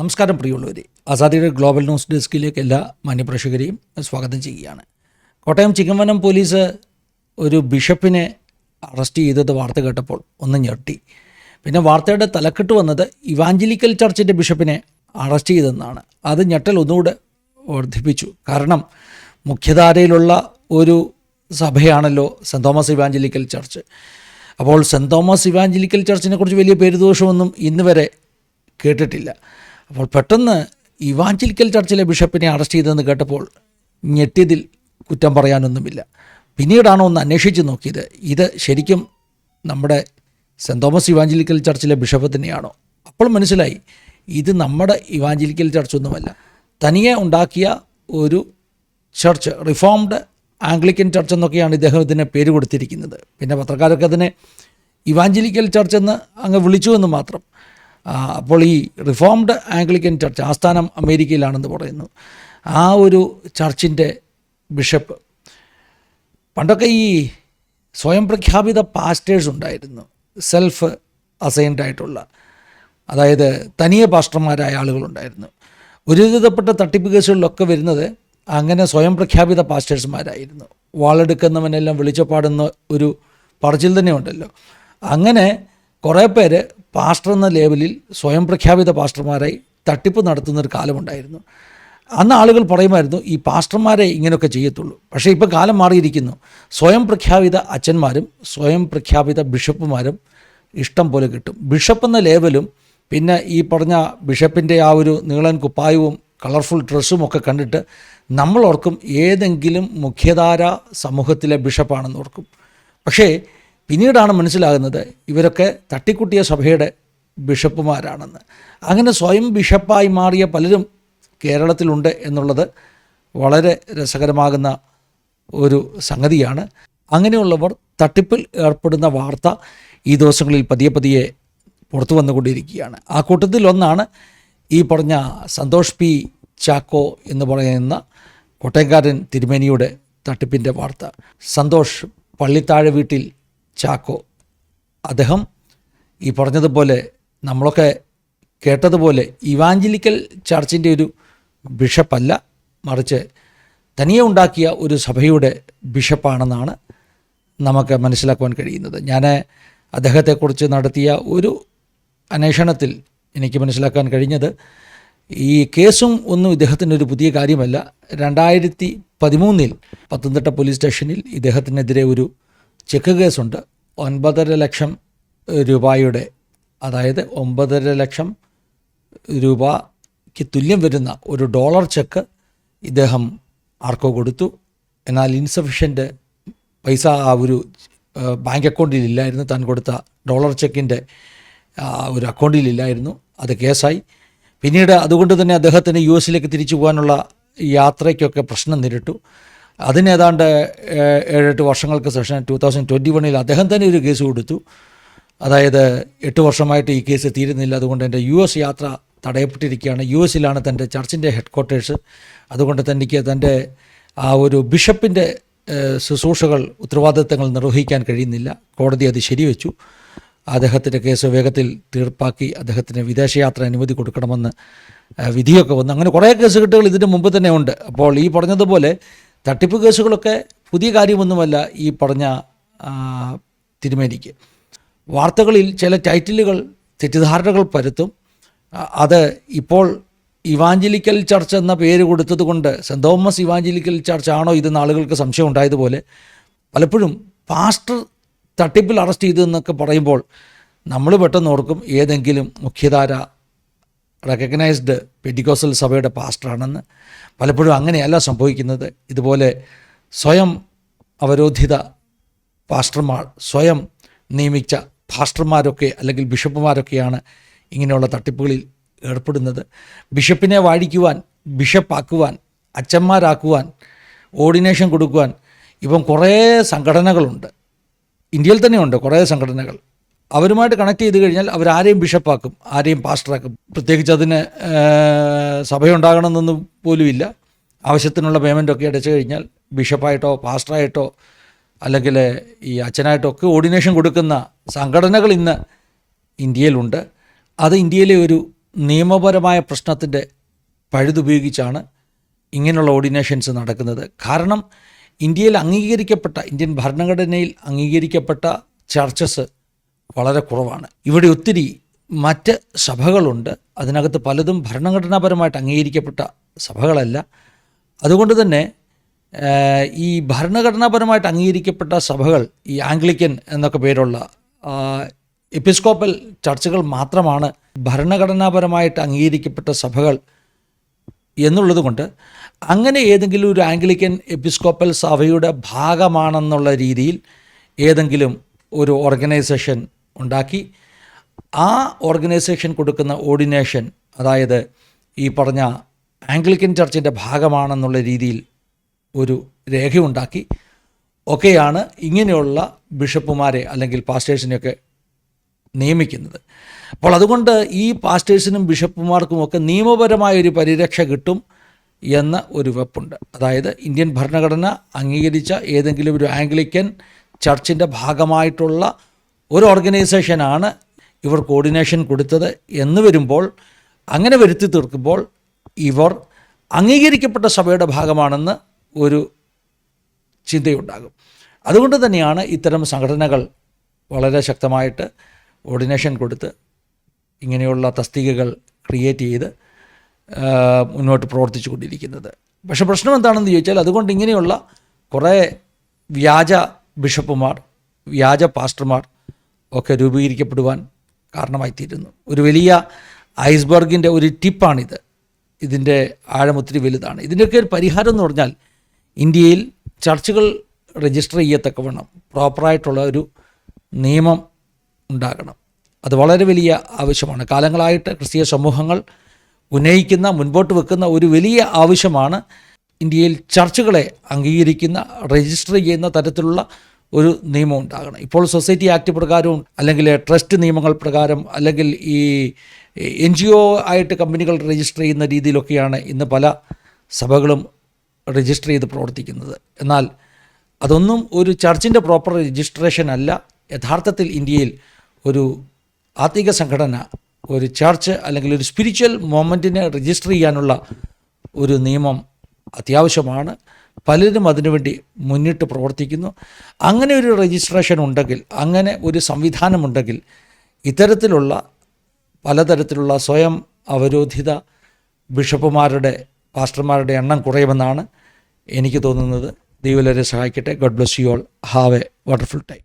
നമസ്കാരം പ്രിയമുള്ളവരെ ആസാദിയുടെ global news ഡെസ്കിലേക്ക് എല്ലാ മാന്യപ്രേക്ഷകരെയും സ്വാഗതം ചെയ്യുകയാണ്. കോട്ടയം ചിങ്ങവനം പോലീസ് ഒരു ബിഷപ്പിനെ അറസ്റ്റ് ചെയ്തത് വാർത്ത കേട്ടപ്പോൾ ഒന്ന് ഞെട്ടി. പിന്നെ വാർത്തയുടെ തലക്കെട്ട് വന്നത് ഇവാഞ്ചലിക്കൽ ചർച്ചിന്റെ ബിഷപ്പിനെ അറസ്റ്റ് ചെയ്തെന്നാണ്. അത് ഞെട്ടൽ ഒന്നുകൂടെ വർദ്ധിപ്പിച്ചു. കാരണം മുഖ്യധാരയിലുള്ള ഒരു സഭയാണല്ലോ സെന്റ് തോമസ് ഇവാഞ്ചലിക്കൽ ചർച്ച്. അപ്പോൾ സെന്റ് തോമസ് ഇവാഞ്ചലിക്കൽ ചർച്ചിനെ കുറിച്ച് വലിയ പേരുദോഷമൊന്നും ഇന്ന് വരെ കേട്ടിട്ടില്ല. അപ്പോൾ പെട്ടെന്ന് ഇവാഞ്ചലിക്കൽ ചർച്ചിലെ ബിഷപ്പിനെ അറസ്റ്റ് ചെയ്തതെന്ന് കേട്ടപ്പോൾ ഞെട്ടിയതിൽ കുറ്റം പറയാനൊന്നുമില്ല. പിന്നീടാണ് ഒന്ന് അന്വേഷിച്ച് നോക്കിയത്. ഇത് ശരിക്കും നമ്മുടെ സെന്റ് തോമസ് ഇവാഞ്ചലിക്കൽ ചർച്ചിലെ ബിഷപ്പ് തന്നെയാണോ? അപ്പോൾ മനസ്സിലായി ഇത് നമ്മുടെ ഇവാഞ്ചലിക്കൽ ചർച്ചൊന്നുമല്ല. തനിയെ ഉണ്ടാക്കിയ ഒരു ചർച്ച് റിഫോംഡ് ആംഗ്ലിക്കൻ ചർച്ച് എന്നൊക്കെയാണ് ഇദ്ദേഹം ഇതിന് പേര് കൊടുത്തിരിക്കുന്നത്. പിന്നെ പത്രക്കാരൊക്കെ അതിനെ ഇവാഞ്ചലിക്കൽ ചർച്ച് എന്ന് അങ്ങ് വിളിച്ചു എന്ന് മാത്രം. അപ്പോൾ ഈ റിഫോംഡ് ആംഗ്ലിക്കൻ ചർച്ച് ആസ്ഥാനം അമേരിക്കയിലാണെന്ന് പറയുന്നു. ആ ഒരു ചർച്ചിന്റെ ബിഷപ്പ്. പണ്ടൊക്കെ ഈ സ്വയം പ്രഖ്യാപിത പാസ്റ്റേഴ്സ് ഉണ്ടായിരുന്നു. സെൽഫ് അസൈൻഡ് ആയിട്ടുള്ള. അതായത് തനിയെ പാസ്റ്റർമാരായ ആളുകളുണ്ടായിരുന്നു. ഒരുവിധപ്പെട്ട തട്ടിപ്പ് കേസുകളിലൊക്കെ വരുന്നത് അങ്ങനെ സ്വയം പ്രഖ്യാപിത പാസ്റ്റേഴ്സുമാരായിരുന്നു. വാളെടുക്കുന്നവനെല്ലാം വിളിച്ചപ്പാടുന്ന ഒരു പറച്ചിൽ തന്നെ ഉണ്ടല്ലോ അങ്ങനെ കുറേ പേര് പാസ്റ്റർ എന്ന ലേബലിൽ സ്വയം പ്രഖ്യാപിത പാസ്റ്റർമാരായി തട്ടിപ്പ് നടത്തുന്നൊരു കാലമുണ്ടായിരുന്നു. അന്ന് ആളുകൾ പറയുമായിരുന്നു ഈ പാസ്റ്റർമാരെ ഇങ്ങനെയൊക്കെ ചെയ്യത്തുള്ളൂ. പക്ഷേ ഇപ്പോൾ കാലം മാറിയിരിക്കുന്നു. സ്വയം പ്രഖ്യാപിത അച്ഛന്മാരും സ്വയം പ്രഖ്യാപിത ബിഷപ്പുമാരും ഇഷ്ടം പോലെ കിട്ടും. ബിഷപ്പ് എന്ന ലേബലും പിന്നെ ഈ പറഞ്ഞ ബിഷപ്പിന്റെ ആ ഒരു നീളൻ കുപ്പായവും കളർഫുൾ ഡ്രസ്സും ഒക്കെ കണ്ടിട്ട് നമ്മളോർക്കും ഏതെങ്കിലും മുഖ്യധാര സമൂഹത്തിലെ ബിഷപ്പാണെന്ന് ഓർക്കും. പക്ഷേ പിന്നീടാണ് മനസ്സിലാകുന്നത് ഇവരൊക്കെ തട്ടിക്കുട്ടിയ സഭയുടെ ബിഷപ്പുമാരാണെന്ന്. അങ്ങനെ സ്വയം ബിഷപ്പായി മാറിയ പലരും കേരളത്തിലുണ്ട് എന്നുള്ളത് വളരെ രസകരമാകുന്ന ഒരു സംഗതിയാണ്. അങ്ങനെയുള്ളവർ തട്ടിപ്പിൽ ഏർപ്പെടുന്ന വാർത്ത ഈ ദിവസങ്ങളിൽ പതിയെ പതിയെ പുറത്തു വന്നുകൊണ്ടിരിക്കുകയാണ്. ആ കൂട്ടത്തിലൊന്നാണ് ഈ പറഞ്ഞ സന്തോഷ് പി ചാക്കോ എന്ന് പറയുന്ന കോട്ടയംകാരൻ തിരുമേനിയുടെ തട്ടിപ്പിന്റെ വാർത്ത. സന്തോഷ് പള്ളിത്താഴെ വീട്ടിൽ ചാക്കോ. അദ്ദേഹം ഈ പറഞ്ഞതുപോലെ നമ്മളൊക്കെ കേട്ടതുപോലെ ഇവാഞ്ചലിക്കൽ ചർച്ചിന്റെ ഒരു ബിഷപ്പല്ല മറിച്ച് തനിയെ ഉണ്ടാക്കിയ ഒരു സഭയുടെ ബിഷപ്പാണെന്നാണ് നമുക്ക് മനസ്സിലാക്കുവാൻ കഴിയുന്നത്. ഞാൻ അദ്ദേഹത്തെക്കുറിച്ച് നടത്തിയ ഒരു അന്വേഷണത്തിൽ എനിക്ക് മനസ്സിലാക്കാൻ കഴിഞ്ഞത് ഈ കേസും ഒന്നും ഇദ്ദേഹത്തിന്റെ ഒരു പുതിയ കാര്യമല്ല. രണ്ടായിരത്തി പതിമൂന്നിൽ പത്തനംതിട്ട പോലീസ് സ്റ്റേഷനിൽ ഇദ്ദേഹത്തിനെതിരെ ഒരു ചെക്ക് കേസുണ്ട്. ഒൻപതര ലക്ഷം രൂപയുടെ അതായത് ഒമ്പതര ലക്ഷം രൂപയ്ക്ക് തുല്യം വരുന്ന ഒരു ഡോളർ ചെക്ക് ഇദ്ദേഹം ആർക്കോ കൊടുത്തു. എന്നാൽ ഇൻസഫിഷ്യന്റ് പൈസ ആ ഒരു ബാങ്ക് അക്കൗണ്ടിൽ ഇല്ലായിരുന്നു. താൻ കൊടുത്ത ഡോളർ ചെക്കിന്റെ ഒരു അക്കൗണ്ടിൽ ഇല്ലായിരുന്നു. അത് കേസായി. പിന്നീട് അതുകൊണ്ട് തന്നെ അദ്ദേഹത്തിന് യു എസിലേക്ക് തിരിച്ചു പോകാനുള്ള യാത്രയ്ക്കൊക്കെ പ്രശ്നം നേരിട്ടു. അതിന് ഏതാണ്ട് ഏ- ഏഴെട്ട് വർഷങ്ങൾക്ക് ശേഷം ടു തൗസൻഡ് ട്വന്റി വണ്ണിൽ അദ്ദേഹം തന്നെ ഒരു കേസ് കൊടുത്തു. അതായത് എട്ട് വർഷമായിട്ട് ഈ കേസ് തീരുന്നില്ല. അതുകൊണ്ട് എന്റെ യു എസ് യാത്ര തടയപ്പെട്ടിരിക്കുകയാണ്. യു എസിലാണ് തന്റെ ചർച്ചിന്റെ ഹെഡ് ക്വാർട്ടേഴ്സ് അതുകൊണ്ട് തനിക്ക് തന്റെ ആ ഒരു ബിഷപ്പിന്റെ ശുശ്രൂഷകൾ ഉത്തരവാദിത്തങ്ങൾ നിർവഹിക്കാൻ കഴിയുന്നില്ല. കോടതി അത് ശരിവെച്ചു. അദ്ദേഹത്തിന്റെ കേസ് വേഗത്തിൽ തീർപ്പാക്കി അദ്ദേഹത്തിന് വിദേശയാത്ര അനുമതി കൊടുക്കണമെന്ന് വിധിയൊക്കെ വന്നു. അങ്ങനെ കുറേ കേസ് കെട്ടുകൾ ഇതിന് മുമ്പ് തന്നെ ഉണ്ട്. അപ്പോൾ ഈ പറഞ്ഞതുപോലെ തട്ടിപ്പ് കേസുകളൊക്കെ പുതിയ കാര്യമൊന്നുമല്ല ഈ പറഞ്ഞ തിരുമേനിക്ക്. വാർത്തകളിൽ ചില ടൈറ്റിലുകൾ തെറ്റിദ്ധാരണകൾ പരത്തും. അത് ഇപ്പോൾ ഇവാഞ്ചലിക്കൽ ചർച്ച് എന്ന പേര് കൊടുത്തത് കൊണ്ട് സെന്റ് തോമസ് ഇവാഞ്ചലിക്കൽ ചർച്ച് ആണോ ഇതെന്ന് ആളുകൾക്ക് സംശയം ഉണ്ടായതുപോലെ പലപ്പോഴും പാസ്റ്റർ തട്ടിപ്പിൽ അറസ്റ്റ് ചെയ്തു എന്നൊക്കെ പറയുമ്പോൾ നമ്മൾ പെട്ടെന്ന് ഓർക്കും ഏതെങ്കിലും മുഖ്യധാര റെക്കഗ്നൈസ്ഡ് പെഡിക്കോസൽ സഭയുടെ പാസ്റ്ററാണെന്ന് പലപ്പോഴും അങ്ങനെയല്ല സംഭവിക്കുന്നത്. ഇതുപോലെ സ്വയം അവരോധിത പാസ്റ്റർമാർ സ്വയം നിയമിച്ച പാസ്റ്റർമാരൊക്കെ അല്ലെങ്കിൽ ബിഷപ്പുമാരൊക്കെയാണ് ഇങ്ങനെയുള്ള തട്ടിപ്പുകളിൽ ഏർപ്പെടുന്നത്. ബിഷപ്പിനെ വാഴിക്കുവാൻ ബിഷപ്പാക്കുവാൻ അച്ഛന്മാരാക്കുവാൻ ഓർഡിനേഷൻ കൊടുക്കുവാൻ ഇപ്പം കുറേ സംഘടനകളുണ്ട്. ഇന്ത്യയിൽ തന്നെയുണ്ട് കുറേ സംഘടനകൾ. അവരുമായിട്ട് കണക്ട് ചെയ്ത് കഴിഞ്ഞാൽ അവരാരെയും ബിഷപ്പാക്കും ആരെയും പാസ്റ്ററാക്കും പ്രത്യേകിച്ച് അതിന് സഭയുണ്ടാകണമെന്നൊന്നും പോലുമില്ല ആവശ്യത്തിനുള്ള പേയ്മെന്റൊക്കെ അടച്ചു കഴിഞ്ഞാൽ ബിഷപ്പായിട്ടോ പാസ്റ്ററായിട്ടോ അല്ലെങ്കിൽ ഈ അച്ഛനായിട്ടോ ഒക്കെ ഓർഡിനേഷൻ കൊടുക്കുന്ന സംഘടനകൾ ഇന്ന് ഇന്ത്യയിലുണ്ട്. അത് ഇന്ത്യയിലെ ഒരു നിയമപരമായ പ്രശ്നത്തിന്റെ പഴുതുപയോഗിച്ചാണ് ഇങ്ങനെയുള്ള ഓർഡിനേഷൻസ് നടക്കുന്നത്. കാരണം ഇന്ത്യയിൽ അംഗീകരിക്കപ്പെട്ട ഇന്ത്യൻ ഭരണഘടനയിൽ അംഗീകരിക്കപ്പെട്ട ചർച്ചസ് വളരെ കുറവാണ്. ഇവിടെ ഒത്തിരി മറ്റ് സഭകളുണ്ട്. അതിനകത്ത് പലതും ഭരണഘടനാപരമായിട്ട് അംഗീകരിക്കപ്പെട്ട സഭകളല്ല. അതുകൊണ്ട് തന്നെ ഈ ഭരണഘടനാപരമായിട്ട് അംഗീകരിക്കപ്പെട്ട സഭകൾ ഈ ആംഗ്ലിക്കൻ എന്നൊക്കെ പേരുള്ള എപ്പിസ്കോപ്പൽ ചർച്ചുകൾ മാത്രമാണ് ഭരണഘടനാപരമായിട്ട് അംഗീകരിക്കപ്പെട്ട സഭകൾ എന്നുള്ളത് കൊണ്ട് അങ്ങനെ ഏതെങ്കിലും ഒരു ആംഗ്ലിക്കൻ എപ്പിസ്കോപ്പൽ സഭയുടെ ഭാഗമാണെന്നുള്ള രീതിയിൽ ഏതെങ്കിലും ഒരു ഓർഗനൈസേഷൻ ഉണ്ടാക്കി. ആ ഓർഗനൈസേഷൻ കൊടുക്കുന്ന ഓർഡിനേഷൻ അതായത് ഈ പറഞ്ഞ ആംഗ്ലിക്കൻ ചർച്ചിന്റെ ഭാഗമാണെന്നുള്ള രീതിയിൽ ഒരു രേഖയുണ്ടാക്കി. ഒക്കെയാണ് ഇങ്ങനെയുള്ള ബിഷപ്പുമാരെ അല്ലെങ്കിൽ പാസ്റ്റേഴ്സിനെയൊക്കെ നിയമിക്കുന്നത്. അപ്പോൾ അതുകൊണ്ട് ഈ പാസ്റ്റേഴ്സിനും ബിഷപ്പുമാർക്കുമൊക്കെ നിയമപരമായ ഒരു പരിരക്ഷ കിട്ടും എന്ന ഒരു വെപ്പുണ്ട്. അതായത് ഇന്ത്യൻ ഭരണഘടന അംഗീകരിച്ച ഏതെങ്കിലും ഒരു ആംഗ്ലിക്കൻ ചർച്ചിന്റെ ഭാഗമായിട്ടുള്ള ഒരു ഓർഗനൈസേഷനാണ് ഇവർ കോർഡിനേഷൻ കൊടുത്തത് എന്ന് വരുമ്പോൾ അങ്ങനെ വരുത്തി തീർക്കുമ്പോൾ ഇവർ അംഗീകരിക്കപ്പെട്ട സഭയുടെ ഭാഗമാണെന്ന് ഒരു ചിന്തയുണ്ടാകും. അതുകൊണ്ട് തന്നെയാണ് ഇത്തരം സംഘടനകൾ വളരെ ശക്തമായിട്ട് ഓർഡിനേഷൻ കൊടുത്ത് ഇങ്ങനെയുള്ള തസ്തികകൾ ക്രിയേറ്റ് ചെയ്ത് മുന്നോട്ട് പ്രവർത്തിച്ചു കൊണ്ടിരിക്കുന്നത് പക്ഷേ പ്രശ്നം എന്താണെന്ന് ചോദിച്ചാൽ അതുകൊണ്ട് ഇങ്ങനെയുള്ള കുറേ വ്യാജ ബിഷപ്പുമാർ വ്യാജ പാസ്റ്റർമാർ ഒക്കെ രൂപീകരിക്കപ്പെടുവാൻ കാരണമായിത്തീരുന്നു. ഒരു വലിയ ഐസ്ബർഗിന്റെ ഒരു ടിപ്പാണിത്. ഇതിന്റെ ആഴം ഒത്തിരി വലുതാണ്. ഇതിന്റെയൊക്കെ ഒരു പരിഹാരം എന്ന് പറഞ്ഞാൽ ഇന്ത്യയിൽ ചർച്ചുകൾ രജിസ്റ്റർ ചെയ്യത്തക്കവണ്ണം പ്രോപ്പറായിട്ടുള്ള ഒരു നിയമം ഉണ്ടാകണം. അത് വളരെ വലിയ ആവശ്യമാണ്. കാലങ്ങളായിട്ട് ക്രിസ്തീയ സമൂഹങ്ങൾ ഉന്നയിക്കുന്ന മുൻപോട്ട് വെക്കുന്ന ഒരു വലിയ ആവശ്യമാണ് ഇന്ത്യയിൽ ചർച്ചുകളെ അംഗീകരിക്കുന്ന രജിസ്റ്റർ ചെയ്യുന്ന തരത്തിലുള്ള ഒരു നിയമം ഉണ്ടാകണം. ഇപ്പോൾ സൊസൈറ്റി ആക്ട് പ്രകാരവും അല്ലെങ്കിൽ ട്രസ്റ്റ് നിയമങ്ങൾ പ്രകാരം അല്ലെങ്കിൽ ഈ എൻ ജി ഒ ആയിട്ട് കമ്പനികൾ രജിസ്റ്റർ ചെയ്യുന്ന രീതിയിലൊക്കെയാണ് ഇന്ന് പല സഭകളും രജിസ്റ്റർ ചെയ്ത് പ്രവർത്തിക്കുന്നത്. എന്നാൽ അതൊന്നും ഒരു ചർച്ചിന്റെ പ്രോപ്പർ രജിസ്ട്രേഷൻ അല്ല. യഥാർത്ഥത്തിൽ ഇന്ത്യയിൽ ഒരു ആത്മീക സംഘടന ഒരു ചർച്ച് അല്ലെങ്കിൽ ഒരു സ്പിരിച്വൽ മൊമെന്റിനെ രജിസ്റ്റർ ചെയ്യാനുള്ള ഒരു നിയമം അത്യാവശ്യമാണ്. പലരും അതിനുവേണ്ടി മുന്നിട്ട് പ്രവർത്തിക്കുന്നു. അങ്ങനെ ഒരു രജിസ്ട്രേഷൻ ഉണ്ടെങ്കിൽ അങ്ങനെ ഒരു സംവിധാനമുണ്ടെങ്കിൽ ഇത്തരത്തിലുള്ള പലതരത്തിലുള്ള സ്വയം അവരോധിത ബിഷപ്പുമാരുടെ പാസ്റ്റർമാരുടെ എണ്ണം കുറയുമെന്നാണ് എനിക്ക് തോന്നുന്നത്. ദൈവലരെ സഹായിക്കട്ടെ. God bless you all have a wonderful time